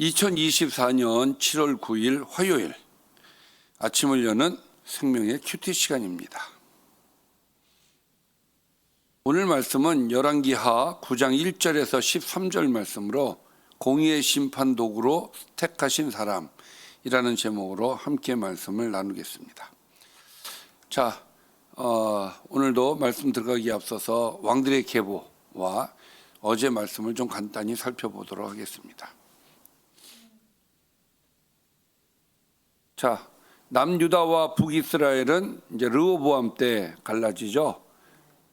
2024년 7월 9일 화요일 아침을 여는 생명의 큐티 시간입니다. 오늘 말씀은 열왕기하 9장 1절에서 13절 말씀으로 공의의 심판 도구로 택하신 사람이라는 제목으로 함께 말씀을 나누겠습니다. 자, 어, 오늘도 말씀 들어가기 앞서서 왕들의 계보와 어제 말씀을 좀 간단히 살펴보도록 하겠습니다. 자, 남유다와 북이스라엘은 이제 르호보암 때 갈라지죠.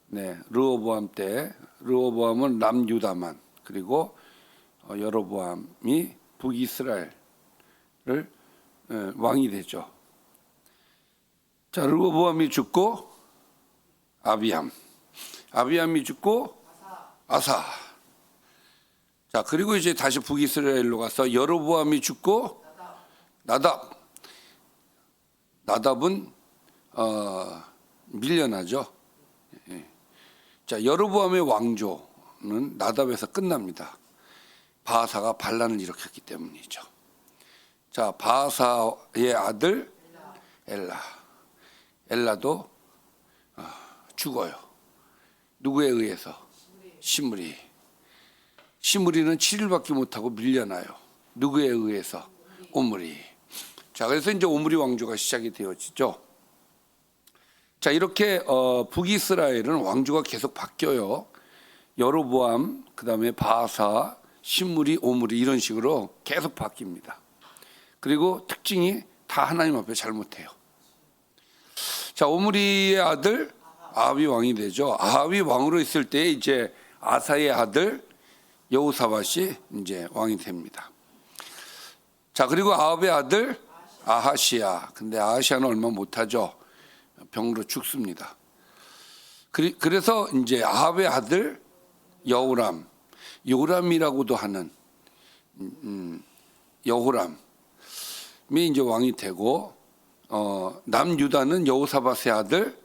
네, 르호보암 때 르호보암은 남유다만 그리고 어, 여로보암이 북이스라엘을 에, 왕이 되죠. 자, 르호보암이 죽고 아비암, 아비암이 죽고 아사. 자, 그리고 이제 다시 북이스라엘로 가서 여로보암이 죽고 나답. 나답은 어, 밀려나죠. 예. 자, 여로보암의 왕조는 나답에서 끝납니다. 바하사가 반란을 일으켰기 때문이죠. 자, 바하사의 아들 엘라. 엘라도 어, 죽어요. 누구에 의해서? 시므리. 시므리는 7일밖에 못하고 밀려나요. 누구에 의해서? 오므리. 자, 그래서 이제 오므리 왕조가 시작이 되어지죠. 자, 이렇게 어, 북이스라엘은 왕조가 계속 바뀌어요. 여로보암, 그다음에 바사, 신무리, 오므리 이런 식으로 계속 바뀝니다. 그리고 특징이 다 하나님 앞에 잘못해요. 자, 오므리의 아들 아비 왕이 되죠. 아비 왕으로 있을 때 이제 아사의 아들 여우사밧이 이제 왕이 됩니다. 자, 그리고 아합의 아들 아하시아. 근데 아하시아는 얼마 못하죠. 병으로 죽습니다. 그래서 이제 아합의 아들 여호람, 요람이라고도 하는 음, 여호람이 이제 왕이 되고 어, 남유다는 여호사밧의 아들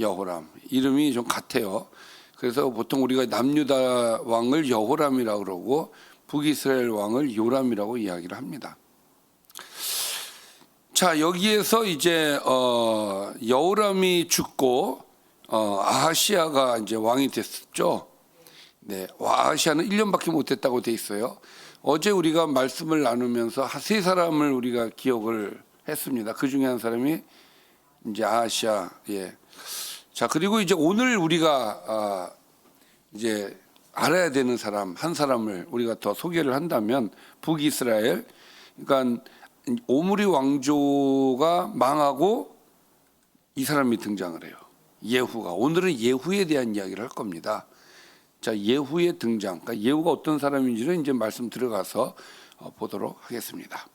여호람 이름이 좀 같아요. 그래서 보통 우리가 남유다 왕을 여호람이라고 그러고 북이스라엘 왕을 요람이라고 이야기를 합니다. 자 여기에서 이제 어, 여호람이 죽고 어, 아하시아가 이제 왕이 됐었죠. 네, 아하시아는 1년밖에 못했다고 돼 있어요. 어제 우리가 말씀을 나누면서 세 사람을 우리가 기억을 했습니다. 그 중에 한 사람이 이제 아하시아. 예. 자 그리고 이제 오늘 우리가 아, 이제 알아야 되는 사람 한 사람을 우리가 더 소개를 한다면 북이스라엘. 그러니까 오므리 왕조가 망하고 이 사람이 등장을 해요. 예후가 오늘은 예후에 대한 이야기를 할 겁니다. 자 예후의 등장, 그러니까 예후가 어떤 사람인지는 이제 말씀 들어가서 어, 보도록 하겠습니다.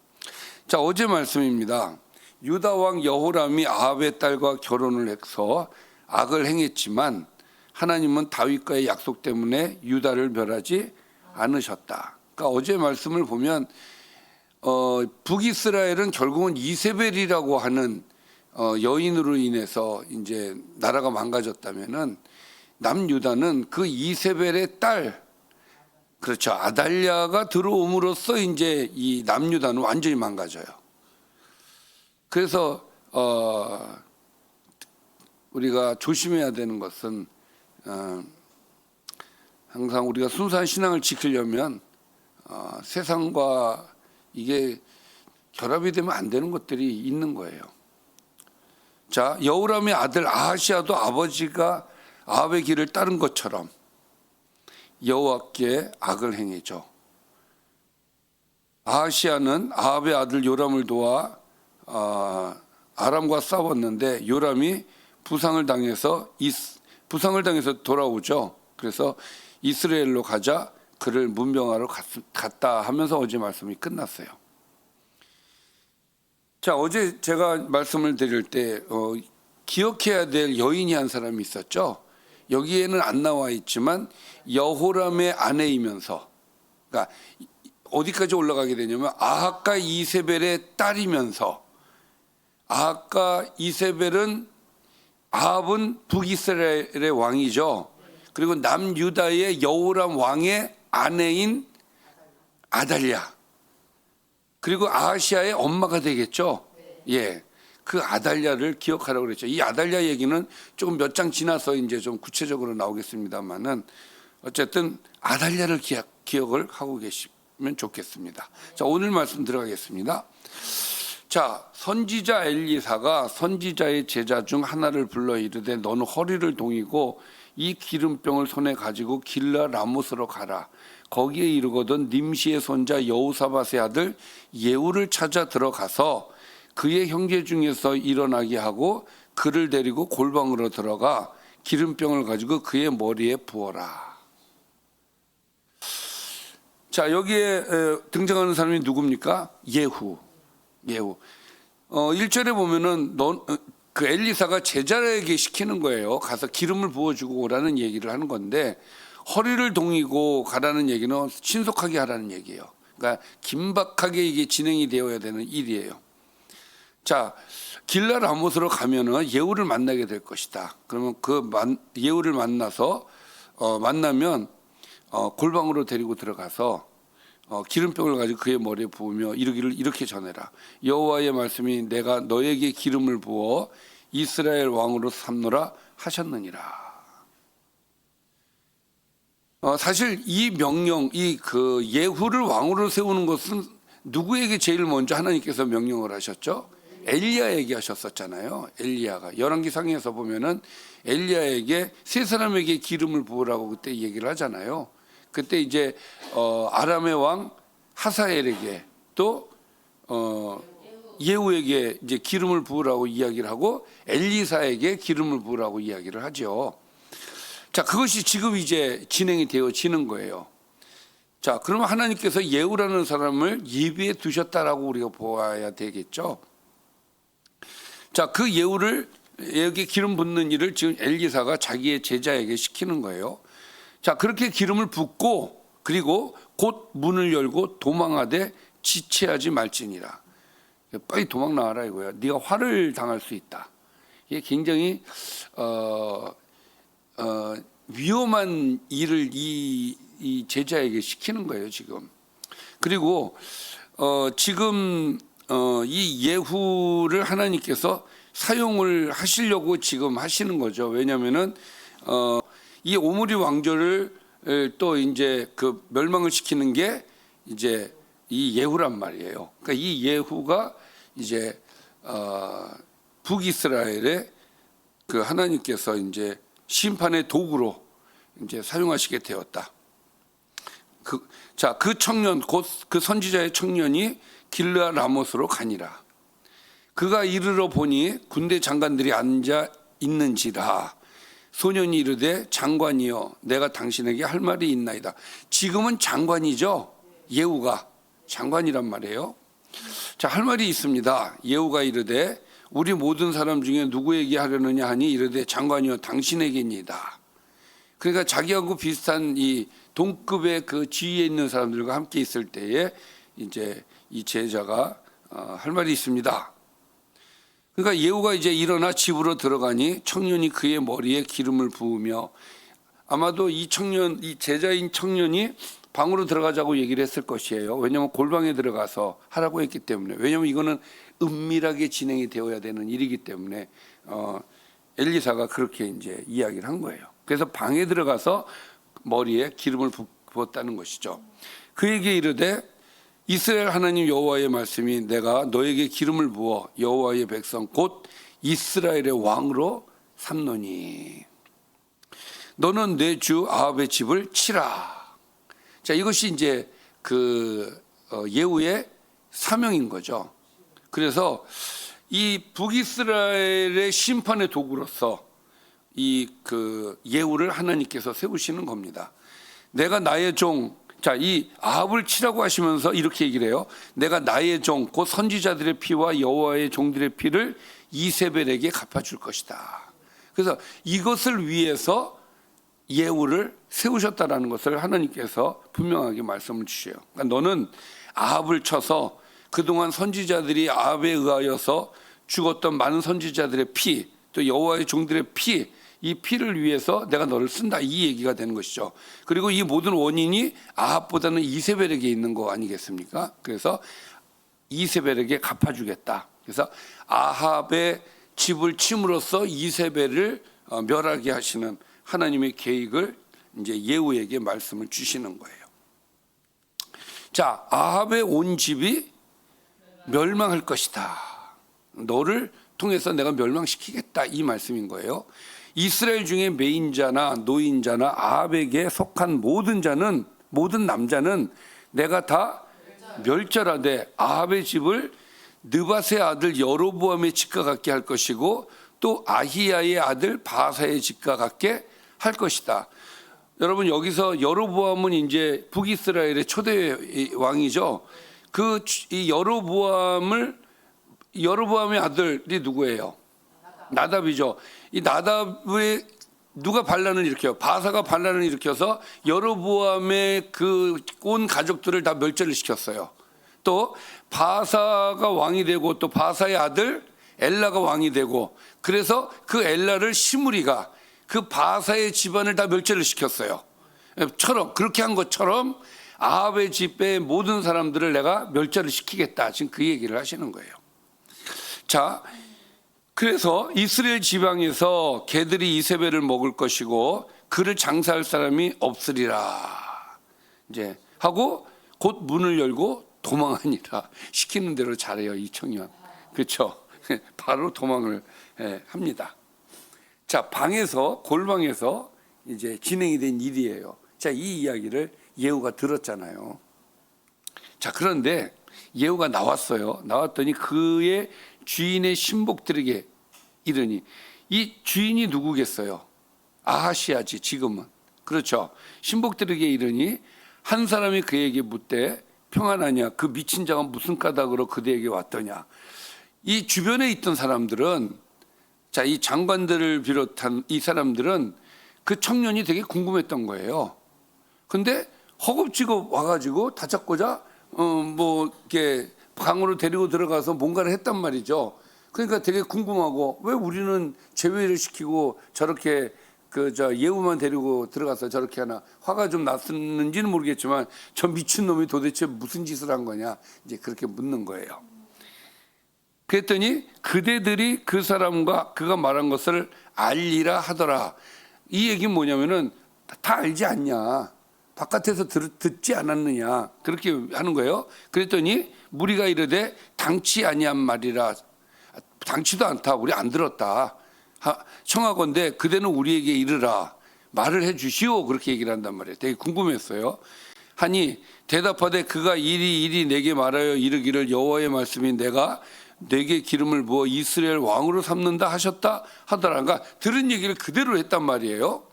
자 어제 말씀입니다. 유다 왕 여호람이 아합의 딸과 결혼을 해서 악을 행했지만 하나님은 다윗과의 약속 때문에 유다를 멸하지 않으셨다. 그러니까 어제 말씀을 보면 어, 북이스라엘은 결국은 이세벨이라고 하는 어, 여인으로 인해서 이제 나라가 망가졌다면은 남유다는 그 이세벨의 딸 그렇죠 아달랴가 들어옴으로써 이제 이 남유다는 완전히 망가져요. 그래서 어, 우리가 조심해야 되는 것은 어, 항상 우리가 순수한 신앙을 지키려면 어, 세상과 이게 결합이 되면 안 되는 것들이 있는 거예요. 자, 여우람의 아들 아하시아도 아버지가 아합의 길을 따른 것처럼 여호와께 악을 행해죠. 아하시아는 아합의 아들 요람을 도와 아, 아람과 싸웠는데 요람이 부상을 당해서 부상을 당해서 돌아오죠. 그래서 이스라엘로 가자 그를 문병하러 갔다 하면서 어제 말씀이 끝났어요. 자 어제 제가 말씀을 드릴 때 어, 기억해야 될 여인이 한 사람이 있었죠. 여기에는 안 나와 있지만 여호람의 아내이면서 그러니까 어디까지 올라가게 되냐면 아하카 이세벨의 딸이면서 아하카 이세벨은 아합은 북이스라엘의 왕이죠. 그리고 남유다의 여호람 왕의 아내인 아달랴. 그리고 아시아의 엄마가 되겠죠. 예. 그 아달랴를 기억하라고 그랬죠. 이 아달랴 얘기는 조금 몇 장 지나서 이제 좀 구체적으로 나오겠습니다만은 어쨌든 아달랴를 기억, 기억을 하고 계시면 좋겠습니다. 자, 오늘 말씀 들어가겠습니다. 자, 선지자 엘리사가 선지자의 제자 중 하나를 불러 이르되 너는 허리를 동이고 이 기름병을 손에 가지고 길라 라모스로 가라. 거기에 이르거든 님시의 손자 여우사밧의 아들 예후를 찾아 들어가서 그의 형제 중에서 일어나게 하고 그를 데리고 골방으로 들어가 기름병을 가지고 그의 머리에 부어라. 자 여기에 에, 등장하는 사람이 누굽니까? 예후. 예후. 어 1절에 보면은 넌, 어, 그 엘리사가 제자에게 시키는 거예요. 가서 기름을 부어주고 오라는 얘기를 하는 건데 허리를 동이고 가라는 얘기는 신속하게 하라는 얘기예요. 그러니까 긴박하게 이게 진행이 되어야 되는 일이에요. 자, 길라 라못으로 가면은 예후를 만나게 될 것이다. 그러면 그 만, 예후를 만나서 어, 만나면 어, 골방으로 데리고 들어가서 어, 기름병을 가지고 그의 머리에 부으며 이르기를 이렇게 전해라. 여호와의 말씀이 내가 너에게 기름을 부어 이스라엘 왕으로 삼노라 하셨느니라. 어, 사실 이 명령, 이 그 예후를 왕으로 세우는 것은 누구에게 제일 먼저 하나님께서 명령을 하셨죠? 엘리야에게 하셨었잖아요. 엘리야가 열왕기상에서 보면은 엘리야에게 세 사람에게 기름을 부으라고 그때 얘기를 하잖아요. 그때 이제 어, 아람의 왕 하사엘에게 또 어, 예후에게 이제 기름을 부으라고 이야기를 하고 엘리사에게 기름을 부으라고 이야기를 하죠. 자, 그것이 지금 이제 진행이 되어지는 거예요. 자, 그러면 하나님께서 예후라는 사람을 예비해 두셨다라고 우리가 보아야 되겠죠. 자, 그 예후를 여기 기름 붓는 일을 지금 엘리사가 자기의 제자에게 시키는 거예요. 자, 그렇게 기름을 붓고 그리고 곧 문을 열고 도망하되 지체하지 말지니라. 빨리 도망 나와라 이거야. 네가 화를 당할 수 있다. 이게 굉장히 어, 어, 위험한 일을 이, 이 제자에게 시키는 거예요 지금. 그리고 어, 지금 어, 이 예후를 하나님께서 사용을 하시려고 지금 하시는 거죠. 왜냐하면은 어, 이 오므리 왕조를 에, 또 이제 그 멸망을 시키는 게 이제 이 예후란 말이에요. 그러니까 이 예후가 이제 어, 북이스라엘의 그 하나님께서 이제 심판의 도구로 이제 사용하시게 되었다. 그, 자, 그 청년, 곧 그 선지자의 청년이 길르아 라못으로 가니라. 그가 이르러 보니 군대 장관들이 앉아 있는지라. 소년이 이르되 장관이여 내가 당신에게 할 말이 있나이다. 지금은 장관이죠. 예후가 장관이란 말이에요. 자, 할 말이 있습니다. 예후가 이르되 우리 모든 사람 중에 누구에게 하려느냐 하니 이르되 장관이여 당신에게입니다. 그러니까 자기하고 비슷한 이 동급의 그 지위에 있는 사람들과 함께 있을 때에 이제 이 제자가 어, 할 말이 있습니다. 그러니까 예후가 이제 일어나 집으로 들어가니 청년이 그의 머리에 기름을 부으며 아마도 이 청년, 이 제자인 청년이 방으로 들어가자고 얘기를 했을 것이에요. 왜냐하면 골방에 들어가서 하라고 했기 때문에. 왜냐하면 이거는 은밀하게 진행이 되어야 되는 일이기 때문에 어, 엘리사가 그렇게 이제 이야기를 한 거예요. 그래서 방에 들어가서 머리에 기름을 부- 부었다는 것이죠. 그에게 이르되 이스라엘 하나님 여호와의 말씀이 내가 너에게 기름을 부어 여호와의 백성 곧 이스라엘의 왕으로 삼노니 너는 내 주 아합의 집을 치라. 자 이것이 이제 그 어, 예후의 사명인 거죠. 그래서 이 북이스라엘의 심판의 도구로서 이 그 예후를 하나님께서 세우시는 겁니다. 내가 나의 종, 자, 이 아합을 치라고 하시면서 이렇게 얘기를 해요. 내가 나의 종, 곧 선지자들의 피와 여호와의 종들의 피를 이세벨에게 갚아줄 것이다. 그래서 이것을 위해서 예후를 세우셨다라는 것을 하나님께서 분명하게 말씀을 주셔요. 그러니까 너는 아합을 쳐서 그동안 선지자들이 아합에 의하여서 죽었던 많은 선지자들의 피, 또 여호와의 종들의 피, 이 피를 위해서 내가 너를 쓴다 이 얘기가 되는 것이죠. 그리고 이 모든 원인이 아합보다는 이세벨에게 있는 거 아니겠습니까? 그래서 이세벨에게 갚아주겠다. 그래서 아합의 집을 침으로써 이세벨을 어, 멸하게 하시는 하나님의 계획을 이제 예후에게 말씀을 주시는 거예요. 자, 아합의 온 집이 멸망할 것이다. 너를 통해서 내가 멸망시키겠다 이 말씀인 거예요. 이스라엘 중에 메인자나 노인자나 아합에게 속한 모든 자는 모든 남자는 내가 다 멸절하되 아합의 집을 느바세 아들 여로보암의 집과 같게 할 것이고 또 아히야의 아들 바사의 집과 같게 할 것이다. 여러분 여기서 여로보암은 이제 북이스라엘의 초대 왕이죠. 그 이 여로보암을 여로보암의 아들이 누구예요? 나답이죠. 이 나답의 누가 반란을 일으켜요? 바사가 반란을 일으켜서 여로보암의 그 온 가족들을 다 멸절을 시켰어요. 또 바사가 왕이 되고 또 바사의 아들 엘라가 왕이 되고 그래서 그 엘라를 시므리가 그 바사의 집안을 다 멸절을 시켰어요. 처럼 그렇게 한 것처럼 아합의 집의 모든 사람들을 내가 멸절을 시키겠다. 지금 그 얘기를 하시는 거예요. 자, 그래서 이스라엘 지방에서 개들이 이세벨을 먹을 것이고 그를 장사할 사람이 없으리라. 이제 하고 곧 문을 열고 도망하니라. 시키는 대로 잘해요 이 청년. 그렇죠? 바로 도망을 예, 합니다. 자 방에서 골방에서 이제 진행이 된 일이에요. 자 이 이야기를 예후가 들었잖아요. 자 그런데 예후가 나왔어요. 나왔더니 그의 주인의 신복들에게 이르니 이 주인이 누구겠어요? 아하시아지 지금은 그렇죠. 신복들에게 이르니 한 사람이 그에게 묻되 평안하냐 그 미친 자가 무슨 까닭으로 그대에게 왔더냐 이 주변에 있던 사람들은 자 이 장관들을 비롯한 이 사람들은 그 청년이 되게 궁금했던 거예요. 근데 허겁지겁 와가지고 다잡고자 어뭐 이렇게 방으로 데리고 들어가서 뭔가를 했단 말이죠. 그러니까 되게 궁금하고 왜 우리는 제외를 시키고 저렇게 그 저 예우만 데리고 들어가서 저렇게 하나 화가 좀 났는지는 모르겠지만 저 미친 놈이 도대체 무슨 짓을 한 거냐 이제 그렇게 묻는 거예요. 그랬더니 그대들이 그 사람과 그가 말한 것을 알리라 하더라. 이 얘기는 뭐냐면은 다 알지 않냐. 바깥에서 들, 듣지 않았느냐. 그렇게 하는 거예요. 그랬더니 무리가 이르되 당치 아니한 말이라. 당치도 않다. 우리 안 들었다. 하- 청하건대 그대는 우리에게 이르라. 말을 해 주시오. 그렇게 얘기를 한단 말이에요. 되게 궁금했어요. 하니 대답하되 그가 이리 이리 내게 말하여 이르기를 여호와의 말씀이 내가 내게 기름을 부어 이스라엘 왕으로 삼는다 하셨다 하더라. 그러니까 들은 얘기를 그대로 했단 말이에요.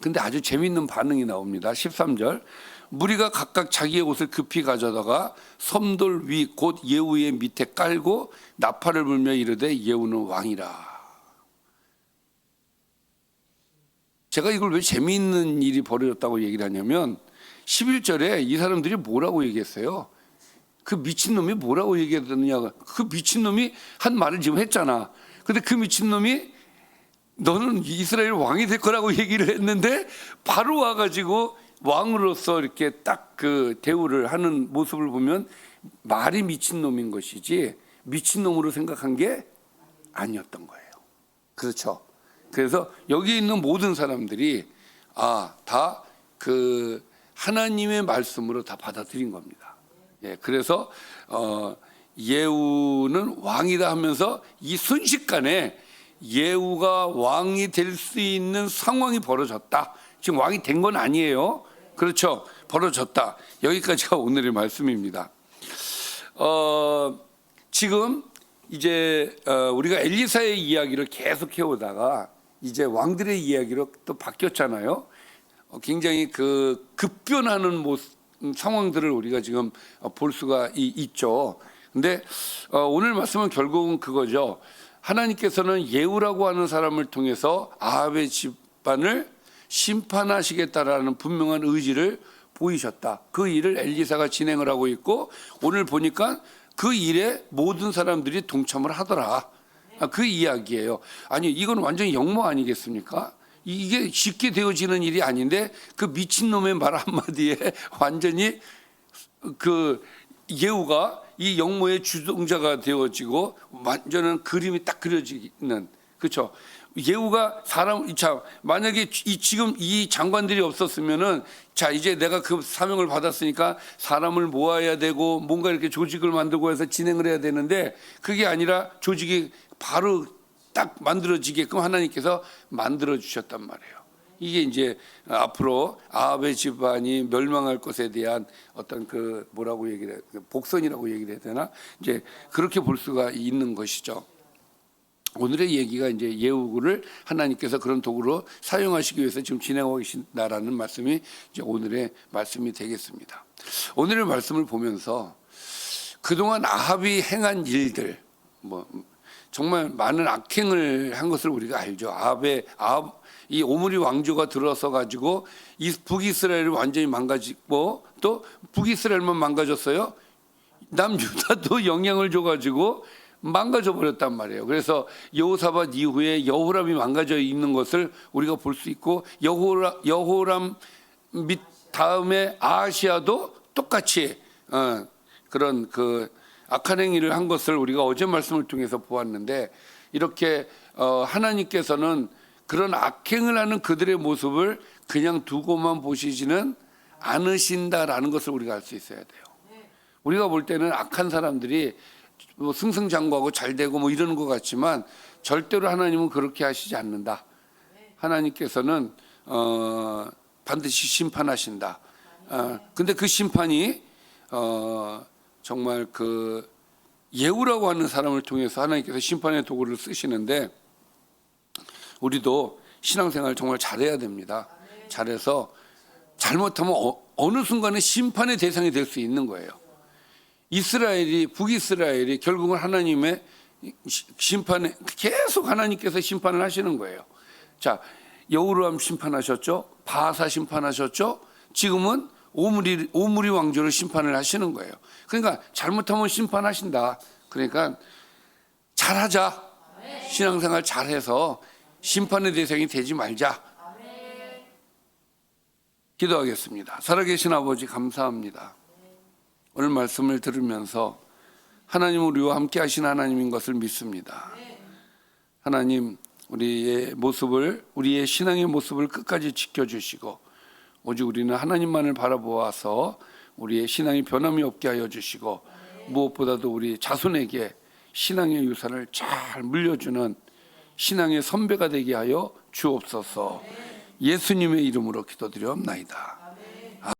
근데 아주 재밌는 반응이 나옵니다. 13절. 무리가 각각 자기의 옷을 급히 가져다가 섬돌 위 곧 예후의 밑에 깔고 나팔을 불며 이르되 예후는 왕이라. 제가 이걸 왜 재미있는 일이 벌어졌다고 얘기를 하냐면 11절에 이 사람들이 뭐라고 얘기했어요? 그 미친놈이 뭐라고 얘기했느냐. 그 미친놈이 한 말을 지금 했잖아. 근데 그 미친놈이 너는 이스라엘 왕이 될 거라고 얘기를 했는데 바로 와가지고 왕으로서 이렇게 딱 그 대우를 하는 모습을 보면 말이 미친놈인 것이지 미친놈으로 생각한 게 아니었던 거예요. 그렇죠. 그래서 여기 있는 모든 사람들이 아, 다 그 하나님의 말씀으로 다 받아들인 겁니다. 예, 그래서 어 예후는 왕이다 하면서 이 순식간에 예후가 왕이 될 수 있는 상황이 벌어졌다. 지금 왕이 된 건 아니에요. 그렇죠. 벌어졌다. 여기까지가 오늘의 말씀입니다. 어, 지금 이제 어, 우리가 엘리사의 이야기를 계속 해오다가 이제 왕들의 이야기로 또 바뀌었잖아요. 어, 굉장히 그 급변하는 모습, 음, 상황들을 우리가 지금 어, 볼 수가 이- 있죠. 근데 어, 오늘 말씀은 결국은 그거죠. 하나님께서는 예후라고 하는 사람을 통해서 아합의 집안을 심판하시겠다라는 분명한 의지를 보이셨다. 그 일을 엘리사가 진행을 하고 있고 오늘 보니까 그 일에 모든 사람들이 동참을 하더라. 아, 그 이야기예요. 아니 이건 완전히 영모 아니겠습니까? 이게 쉽게 되어지는 일이 아닌데 그 미친 놈의 말 한마디에 완전히 그 예후가 이 영모의 주동자가 되어지고 완전한 그림이 딱 그려지는 그렇죠. 예후가 사람 자 만약에 이 지금 이 장관들이 없었으면은 자 이제 내가 그 사명을 받았으니까 사람을 모아야 되고 뭔가 이렇게 조직을 만들고 해서 진행을 해야 되는데 그게 아니라 조직이 바로 딱 만들어지게끔 하나님께서 만들어 주셨단 말이에요. 이게 이제 앞으로 아합의 집안이 멸망할 것에 대한 어떤 그 뭐라고 얘기를 해, 그 복선이라고 얘기를 해야 되나 이제 그렇게 볼 수가 있는 것이죠. 오늘의 얘기가 이제 예우를 하나님께서 그런 도구로 사용하시기 위해서 지금 진행하고 계신다라는 말씀이 이제 오늘의 말씀이 되겠습니다. 오늘의 말씀을 보면서 그동안 아합이 행한 일들 뭐 정말 많은 악행을 한 것을 우리가 알죠. 아합의 아합 이 오므리 왕조가 들어서 가지고 이 북이스라엘을 완전히 망가지고 또 북이스라엘만 망가졌어요. 남유다도 영향을 줘 가지고 망가져 버렸단 말이에요. 그래서 여호사밧 이후에 여호람이 망가져 있는 것을 우리가 볼 수 있고 여호라, 여호람 밑 다음에 아시아도 똑같이 어, 그런 그 악한 행위를 한 것을 우리가 어제 말씀을 통해서 보았는데 이렇게 어, 하나님께서는 그런 악행을 하는 그들의 모습을 그냥 두고만 보시지는 않으신다라는 것을 우리가 알 수 있어야 돼요. 우리가 볼 때는 악한 사람들이 뭐 승승장구하고 잘 되고 뭐 이러는 것 같지만 절대로 하나님은 그렇게 하시지 않는다. 하나님께서는 어, 반드시 심판하신다. 어, 근데 그 심판이 어, 정말 그 예우라고 하는 사람을 통해서 하나님께서 심판의 도구를 쓰시는데 우리도 신앙생활 정말 잘해야 됩니다. 잘해서 잘못하면 어, 어느 순간에 심판의 대상이 될 수 있는 거예요. 이스라엘이 북이스라엘이 결국은 하나님의 심판에 계속 하나님께서 심판을 하시는 거예요. 자 여우르함 심판하셨죠, 바사 심판하셨죠. 지금은 오므리 오므리 왕조를 심판을 하시는 거예요. 그러니까 잘못하면 심판하신다. 그러니까 잘하자. 신앙생활 잘해서 심판의 대상이 되지 말자. 기도하겠습니다. 살아계신 아버지 감사합니다. 오늘 말씀을 들으면서 하나님 우리와 함께 하신 하나님인 것을 믿습니다. 하나님 우리의 모습을 우리의 신앙의 모습을 끝까지 지켜주시고 오직 우리는 하나님만을 바라보아서 우리의 신앙이 변함이 없게 하여 주시고 무엇보다도 우리 자손에게 신앙의 유산을 잘 물려주는 신앙의 선배가 되게 하여 주옵소서 예수님의 이름으로 기도드리옵나이다.